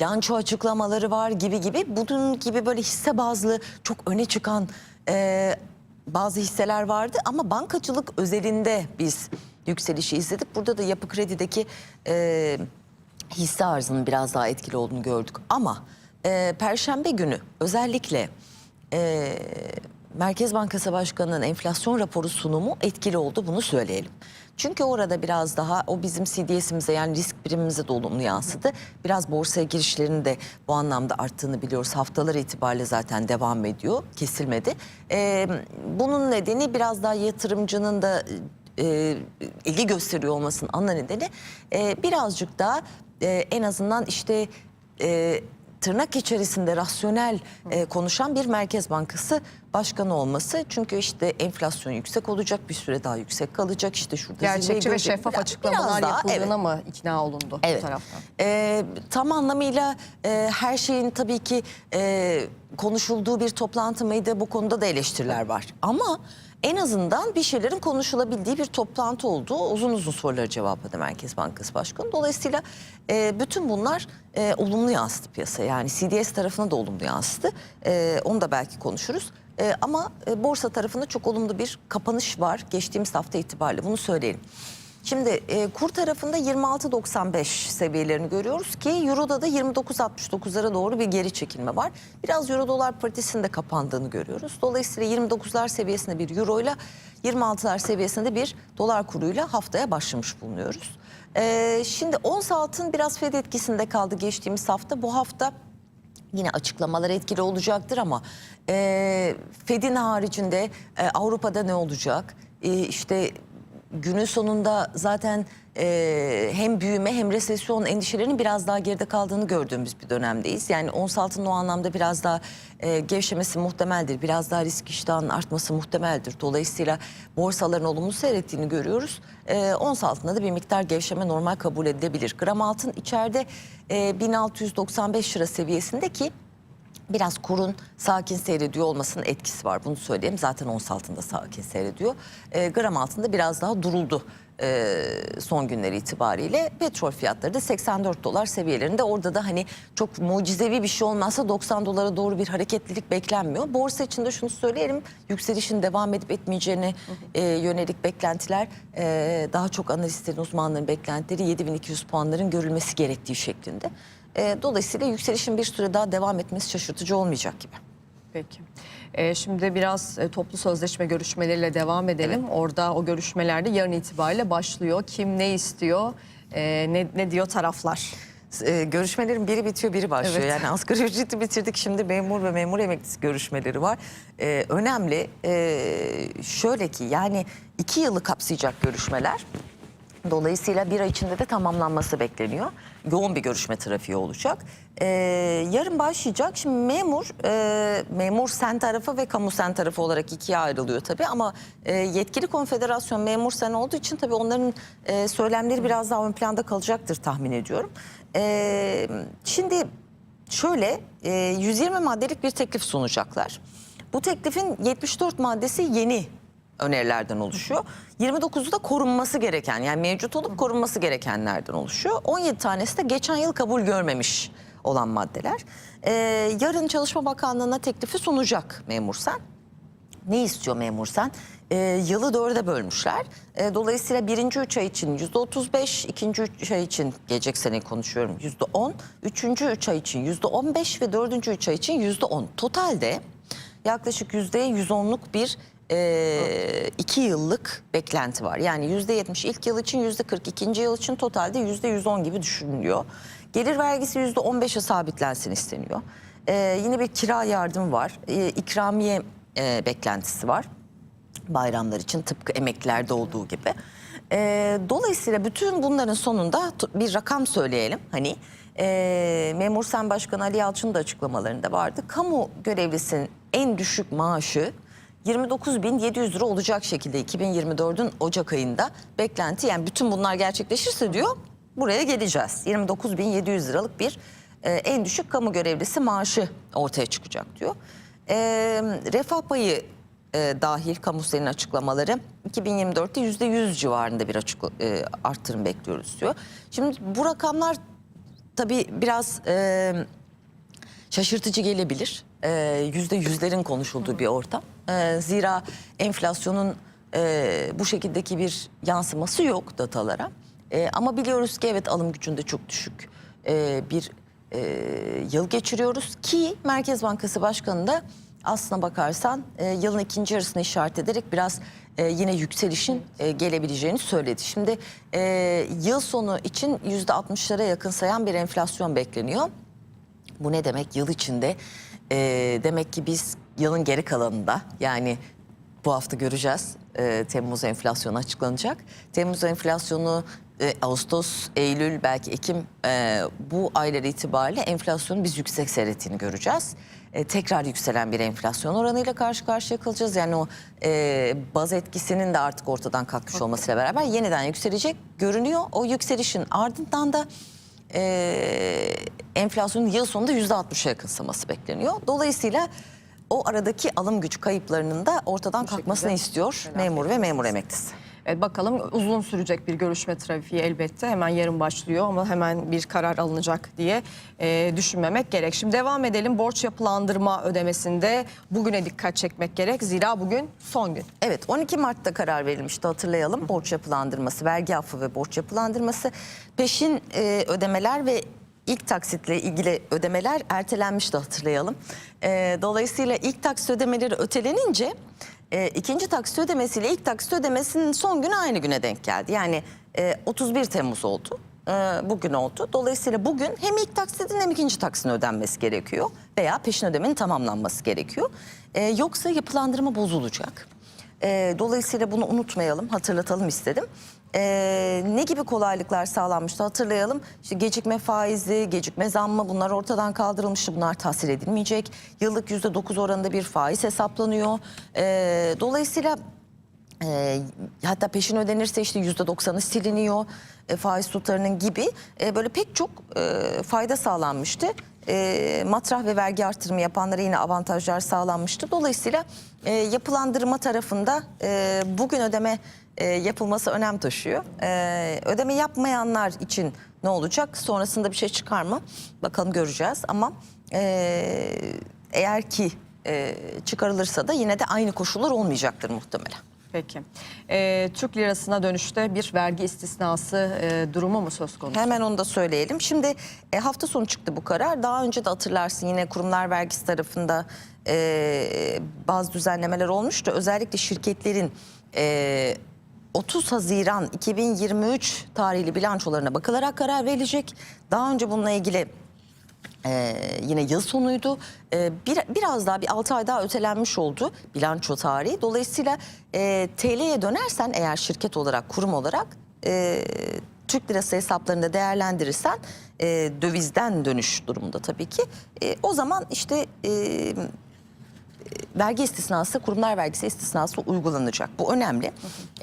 bilanço açıklamaları var gibi gibi. Bunun gibi böyle hisse bazlı çok öne çıkan e, bazı hisseler vardı. Ama bankacılık özelinde biz yükselişi izledik. Burada da yapı kredideki e, hisse arzının biraz daha etkili olduğunu gördük. Ama e, Perşembe günü özellikle e, Merkez Bankası Başkanı'nın enflasyon raporu sunumu etkili oldu bunu söyleyelim. Çünkü orada biraz daha o bizim CDS'imize yani risk birimimize de olumlu yansıdı. Biraz borsaya girişlerinin de bu anlamda arttığını biliyoruz. Haftalar itibariyle zaten devam ediyor, kesilmedi. E, bunun nedeni biraz daha yatırımcının da e, ilgi gösteriyor olmasının ana nedeni e, birazcık daha e, en azından işte e, tırnak içerisinde rasyonel e, konuşan bir Merkez Bankası başkanı olması. Çünkü işte enflasyon yüksek olacak bir süre daha yüksek kalacak işte şurada Gerçekçi ve şeffaf Biraz- açıklamalar biraz daha, yapıldığına evet. mı ikna olundu Evet. bu taraftan? Ee, tam anlamıyla e, her şeyin tabii ki e, konuşulduğu bir toplantı mıydı? Bu konuda da eleştiriler var. Ama en azından bir şeylerin konuşulabildiği bir toplantı oldu. Uzun uzun soruları cevapladı Merkez Bankası Başkanı. Dolayısıyla e, bütün bunlar e, olumlu yansıdı piyasaya. Yani CDS tarafına da olumlu yansıdı. E, onu da belki konuşuruz. E, ama e, borsa tarafında çok olumlu bir kapanış var geçtiğimiz hafta itibariyle. Bunu söyleyelim. Şimdi e, kur tarafında 26.95 seviyelerini görüyoruz ki Euro'da da 29.69'lara doğru bir geri çekilme var. Biraz Euro dolar paritesinde kapandığını görüyoruz. Dolayısıyla 29'lar seviyesinde bir Euro ile 26'lar seviyesinde bir dolar kuruyla haftaya başlamış bulunuyoruz. E, şimdi ons altın biraz Fed etkisinde kaldı geçtiğimiz hafta. Bu hafta Yine açıklamalar etkili olacaktır ama e, Fed'in haricinde e, Avrupa'da ne olacak? E, işte günün sonunda zaten e, hem büyüme hem resesyon endişelerinin biraz daha geride kaldığını gördüğümüz bir dönemdeyiz. Yani ons altının o anlamda biraz daha e, gevşemesi muhtemeldir. Biraz daha risk iştahının artması muhtemeldir. Dolayısıyla borsaların olumlu seyrettiğini görüyoruz. E, ons altında da bir miktar gevşeme normal kabul edilebilir. Gram altın içeride e, 1695 lira seviyesinde ki biraz kurun sakin seyrediyor olmasının etkisi var. Bunu söyleyeyim. Zaten ons altında sakin seyrediyor. E, gram altında biraz daha duruldu e, son günleri itibariyle. Petrol fiyatları da 84 dolar seviyelerinde. Orada da hani çok mucizevi bir şey olmazsa 90 dolara doğru bir hareketlilik beklenmiyor. Borsa için de şunu söyleyelim. Yükselişin devam edip etmeyeceğine e, yönelik beklentiler e, daha çok analistlerin, uzmanların beklentileri 7200 puanların görülmesi gerektiği şeklinde. E, dolayısıyla yükselişin bir süre daha devam etmesi şaşırtıcı olmayacak gibi. Peki. Ee, şimdi biraz e, toplu sözleşme görüşmeleriyle devam edelim. Orada o görüşmelerde yarın itibariyle başlıyor. Kim ne istiyor, e, ne, ne diyor taraflar? E, görüşmelerin biri bitiyor biri başlıyor. Evet. Yani asgari ücreti bitirdik şimdi memur ve memur emeklisi görüşmeleri var. E, önemli e, şöyle ki yani iki yılı kapsayacak görüşmeler. Dolayısıyla bir ay içinde de tamamlanması bekleniyor. Yoğun bir görüşme trafiği olacak. Ee, yarın başlayacak. Şimdi memur, e, memur sen tarafı ve kamu sen tarafı olarak ikiye ayrılıyor tabii. Ama e, yetkili konfederasyon memur sen olduğu için tabii onların e, söylemleri biraz daha ön planda kalacaktır tahmin ediyorum. E, şimdi şöyle e, 120 maddelik bir teklif sunacaklar. Bu teklifin 74 maddesi yeni önerilerden oluşuyor. 29'u da korunması gereken yani mevcut olup korunması gerekenlerden oluşuyor. 17 tanesi de geçen yıl kabul görmemiş olan maddeler. Ee, yarın Çalışma Bakanlığı'na teklifi sunacak memur sen. Ne istiyor memur sen? Ee, yılı dörde bölmüşler. Ee, dolayısıyla birinci üç ay için yüzde otuz beş, ikinci üç ay için gelecek sene konuşuyorum yüzde on, üçüncü üç ay için yüzde on beş ve dördüncü üç ay için yüzde on. Totalde yaklaşık yüzde yüz onluk bir e, iki yıllık beklenti var. Yani yüzde yetmiş ilk yıl için yüzde kırk ikinci yıl için totalde yüzde yüz on gibi düşünülüyor. Gelir vergisi yüzde on beşe sabitlensin isteniyor. Ee, yine bir kira yardım var. Ee, ikramiye e, beklentisi var bayramlar için tıpkı emeklilerde olduğu gibi. Ee, dolayısıyla bütün bunların sonunda bir rakam söyleyelim. Hani e, Memur Sen Başkanı Ali Yalçın'ın da açıklamalarında vardı. Kamu görevlisinin en düşük maaşı 29.700 lira olacak şekilde 2024'ün Ocak ayında beklenti. Yani bütün bunlar gerçekleşirse diyor buraya geleceğiz. 29.700 liralık bir e, en düşük kamu görevlisi maaşı ortaya çıkacak diyor. E, refah payı e, dahil kamusenin açıklamaları 2024'te %100 civarında bir açık, e, artırım bekliyoruz diyor. Şimdi bu rakamlar tabii biraz e, şaşırtıcı gelebilir. E, Yüzde yüzlerin konuşulduğu bir ortam. E, zira enflasyonun e, bu şekildeki bir yansıması yok datalara. E, ama biliyoruz ki evet alım gücünde çok düşük bir yıl geçiriyoruz ki Merkez Bankası Başkanı da aslına bakarsan yılın ikinci yarısını işaret ederek biraz yine yükselişin gelebileceğini söyledi. Şimdi yıl sonu için yüzde 60'lara yakın sayan bir enflasyon bekleniyor. Bu ne demek? Yıl içinde demek ki biz yılın geri kalanında yani bu hafta göreceğiz. E, Temmuz enflasyonu açıklanacak. Temmuz enflasyonu e, Ağustos, Eylül belki Ekim e, bu aylar itibariyle enflasyonun biz yüksek seyrettiğini göreceğiz. E, tekrar yükselen bir enflasyon oranıyla karşı karşıya kalacağız. Yani o e, baz etkisinin de artık ortadan kalkmış olmasıyla beraber yeniden yükselecek görünüyor. O yükselişin ardından da e, enflasyonun yıl sonunda yüzde 60'a yakınsaması bekleniyor. Dolayısıyla o aradaki alım gücü kayıplarının da ortadan kalkmasını istiyor memur ve memur emeklisi. Evet, bakalım uzun sürecek bir görüşme trafiği elbette. Hemen yarın başlıyor ama hemen bir karar alınacak diye e, düşünmemek gerek. Şimdi devam edelim. Borç yapılandırma ödemesinde bugüne dikkat çekmek gerek. Zira bugün son gün. Evet 12 Mart'ta karar verilmişti hatırlayalım. Borç yapılandırması, vergi affı ve borç yapılandırması. Peşin e, ödemeler ve ilk taksitle ilgili ödemeler ertelenmişti hatırlayalım. E, dolayısıyla ilk taksit ödemeleri ötelenince e, ikinci taksit ödemesiyle ilk taksit ödemesinin son günü aynı güne denk geldi. Yani e, 31 Temmuz oldu. E, bugün oldu. Dolayısıyla bugün hem ilk taksitin hem ikinci taksitin ödenmesi gerekiyor veya peşin ödemenin tamamlanması gerekiyor. E, yoksa yapılandırma bozulacak. E, dolayısıyla bunu unutmayalım, hatırlatalım istedim. E, ne gibi kolaylıklar sağlanmıştı hatırlayalım. İşte gecikme faizi, gecikme zammı bunlar ortadan kaldırılmıştı. Bunlar tahsil edilmeyecek. Yıllık yüzde dokuz oranında bir faiz hesaplanıyor. E, dolayısıyla e, hatta peşin ödenirse işte yüzde doksanı siliniyor e, faiz tutarının gibi e, böyle pek çok e, fayda sağlanmıştı. E, matrah ve vergi artırımı yapanlara yine avantajlar sağlanmıştı. Dolayısıyla e, yapılandırma tarafında e, bugün ödeme e, yapılması önem taşıyor. E, ödeme yapmayanlar için ne olacak? Sonrasında bir şey çıkar mı? Bakalım göreceğiz ama e, eğer ki e, çıkarılırsa da yine de aynı koşullar olmayacaktır muhtemelen. Peki. E, Türk lirasına dönüşte bir vergi istisnası e, durumu mu söz konusu? Hemen onu da söyleyelim. Şimdi e, hafta sonu çıktı bu karar. Daha önce de hatırlarsın yine kurumlar vergisi tarafında e, bazı düzenlemeler olmuştu. Özellikle şirketlerin e, 30 Haziran 2023 tarihli bilançolarına bakılarak karar verilecek. Daha önce bununla ilgili ee, yine yıl sonuydu. Ee, bir, biraz daha bir 6 ay daha ötelenmiş oldu bilanço tarihi. Dolayısıyla e, TL'ye dönersen eğer şirket olarak, kurum olarak e, Türk lirası hesaplarında değerlendirirsen e, dövizden dönüş durumunda tabii ki. E, o zaman işte e, vergi istisnası, kurumlar vergisi istisnası uygulanacak. Bu önemli.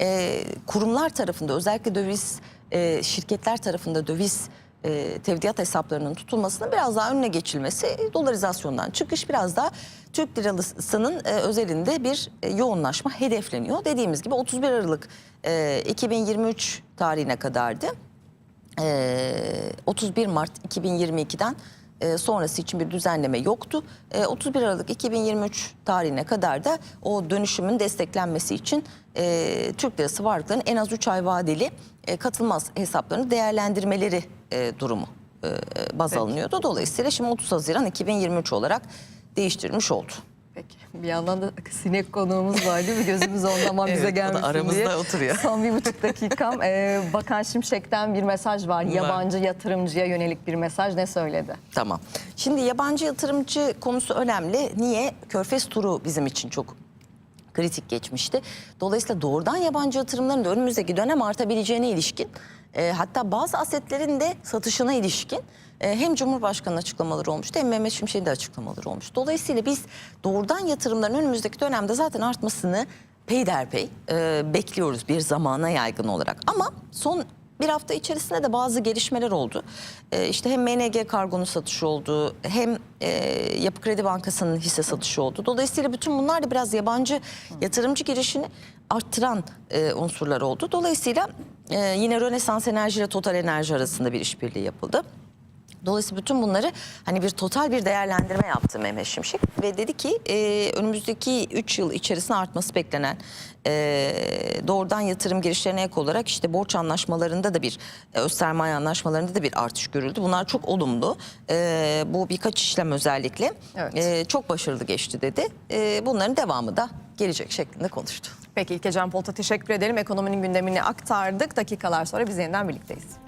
Ee, kurumlar tarafında özellikle döviz, e, şirketler tarafında döviz e, tevdiat hesaplarının tutulmasının biraz daha önüne geçilmesi, dolarizasyondan çıkış biraz daha Türk lirasının e, özelinde bir e, yoğunlaşma hedefleniyor. Dediğimiz gibi 31 Aralık e, 2023 tarihine kadardı. Ee, 31 Mart 2022'den e, sonrası için bir düzenleme yoktu. E, 31 Aralık 2023 tarihine kadar da o dönüşümün desteklenmesi için e, Türk lirası varlıklarının en az 3 ay vadeli e, katılmaz hesaplarını değerlendirmeleri e, durumu e, baz Peki. alınıyordu. Dolayısıyla şimdi 30 Haziran 2023 olarak değiştirilmiş oldu. Peki. Bir yandan da sinek konuğumuz var değil mi? Gözümüz ondan ama bize Evet, da gelmesin aramızda diye. oturuyor. Son bir buçuk dakikam. Ee, Bakan Şimşek'ten bir mesaj var. Yabancı yatırımcıya yönelik bir mesaj. Ne söyledi? Tamam. Şimdi yabancı yatırımcı konusu önemli. Niye? Körfez turu bizim için çok kritik geçmişti. Dolayısıyla doğrudan yabancı yatırımların da önümüzdeki dönem artabileceğine ilişkin e, hatta bazı asetlerin de satışına ilişkin e, hem Cumhurbaşkanı'nın açıklamaları olmuştu hem Mehmet Şimşek'in de açıklamaları olmuş. Dolayısıyla biz doğrudan yatırımların önümüzdeki dönemde zaten artmasını peyderpey e, bekliyoruz bir zamana yaygın olarak. Ama son bir hafta içerisinde de bazı gelişmeler oldu. Ee, işte hem MNG kargonun satışı oldu hem e, Yapı Kredi Bankası'nın hisse satışı oldu. Dolayısıyla bütün bunlar da biraz yabancı yatırımcı girişini arttıran e, unsurlar oldu. Dolayısıyla e, yine Rönesans Enerji ile Total Enerji arasında bir işbirliği yapıldı. Dolayısıyla bütün bunları hani bir total bir değerlendirme yaptı Mehmet Şimşek ve dedi ki e, önümüzdeki 3 yıl içerisinde artması beklenen e, doğrudan yatırım girişlerine ek olarak işte borç anlaşmalarında da bir e, öz sermaye anlaşmalarında da bir artış görüldü. Bunlar çok olumlu. E, bu birkaç işlem özellikle Evet. e, çok başarılı geçti dedi. E, bunların devamı da gelecek şeklinde konuştu. Peki İlke Can Polat'a teşekkür edelim. Ekonominin gündemini aktardık. Dakikalar sonra biz yeniden birlikteyiz.